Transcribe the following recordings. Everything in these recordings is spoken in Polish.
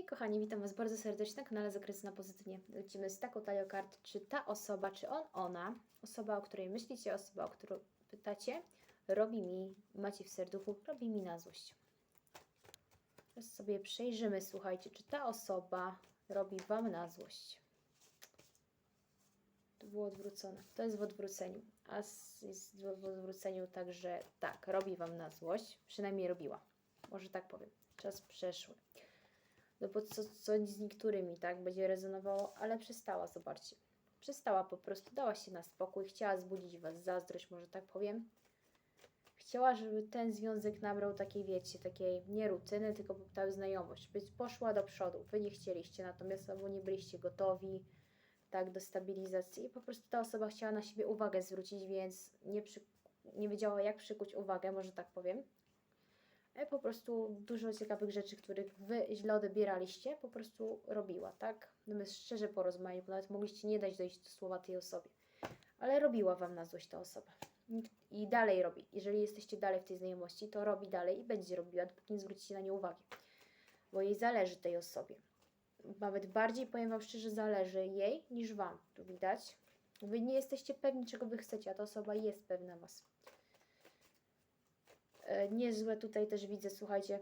Hej kochani, witam Was bardzo serdecznie na kanale Zakresy na Pozytywnie. Lecimy z taką talią kart, czy ta osoba, czy on, ona, osoba, o której myślicie, osoba, o którą pytacie, robi mi, macie w serduchu, robi mi na złość. Teraz sobie przejrzymy, słuchajcie, czy ta osoba robi Wam na złość. To było odwrócone. To jest w odwróceniu. A jest w odwróceniu także tak, robi Wam na złość. Przynajmniej robiła. Może tak powiem. Czas przeszły. No bo co, co z niektórymi, tak, będzie rezonowało, ale przestała, zobaczcie. Przestała po prostu, dała się na spokój, chciała zbudzić Was zazdrość, może tak powiem. Chciała, żeby ten związek nabrał takiej, wiecie, takiej nie rutyny, tylko taką znajomość, być poszła do przodu. Wy nie chcieliście, natomiast albo nie byliście gotowi, tak, do stabilizacji i po prostu ta osoba chciała na siebie uwagę zwrócić, więc nie, przy, nie wiedziała, jak przykuć uwagę, może tak powiem. E, po prostu dużo ciekawych rzeczy, których wy źle odbieraliście, po prostu robiła, tak? Natomiast szczerze porozmawiać, bo nawet mogliście nie dać dojść do słowa tej osobie. Ale robiła wam na złość ta osoba. I dalej robi. Jeżeli jesteście dalej w tej znajomości, to robi dalej i będzie robiła, dopóki nie zwrócicie na nie uwagi. Bo jej zależy tej osobie. Nawet bardziej, powiem wam szczerze, zależy jej niż wam. Tu widać. Wy nie jesteście pewni, czego wy chcecie, a ta osoba jest pewna was. E, Niezłe tutaj też widzę, słuchajcie,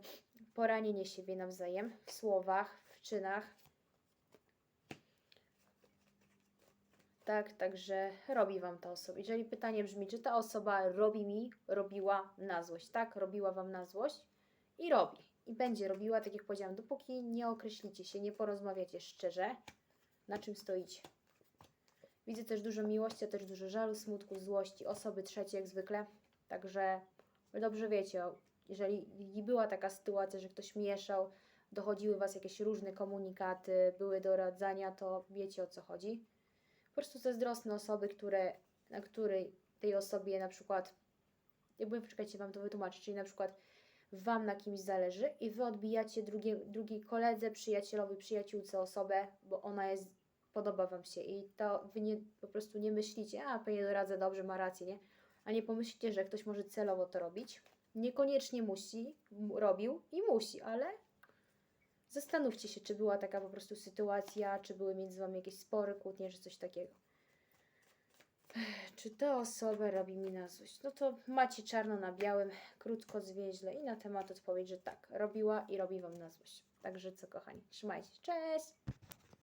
poranienie siebie nawzajem w słowach, w czynach. Tak, także robi Wam ta osoba. Jeżeli pytanie brzmi, czy ta osoba robi mi, robiła na złość. Tak, robiła Wam na złość i robi. I będzie robiła, tak jak powiedziałam, dopóki nie określicie się, nie porozmawiacie szczerze, na czym stoicie. Widzę też dużo miłości, a też dużo żalu, smutku, złości, osoby trzecie jak zwykle. Także dobrze wiecie, jeżeli była taka sytuacja, że ktoś mieszał, dochodziły Was jakieś różne komunikaty, były doradzania, to wiecie o co chodzi. Po prostu zazdrosne osoby, które, na której tej osobie na przykład, jakby poczekajcie, Wam to wytłumaczyć, czyli na przykład Wam na kimś zależy i Wy odbijacie drugie, drugiej koledze, przyjacielowi, przyjaciółce osobę, bo ona jest, podoba Wam się i to Wy nie, po prostu nie myślicie, a pewnie doradza dobrze, ma rację, nie? A nie pomyślcie, że ktoś może celowo to robić. Niekoniecznie musi, robił i musi, ale zastanówcie się, czy była taka po prostu sytuacja, czy były między wami jakieś spory, kłótnie, czy coś takiego. Czy ta osoba robi mi na złość? No to macie czarno na białym, krótko, zwięźle i na temat odpowiedź, że tak, robiła i robi wam na złość. Także co, kochani, trzymajcie się. Cześć!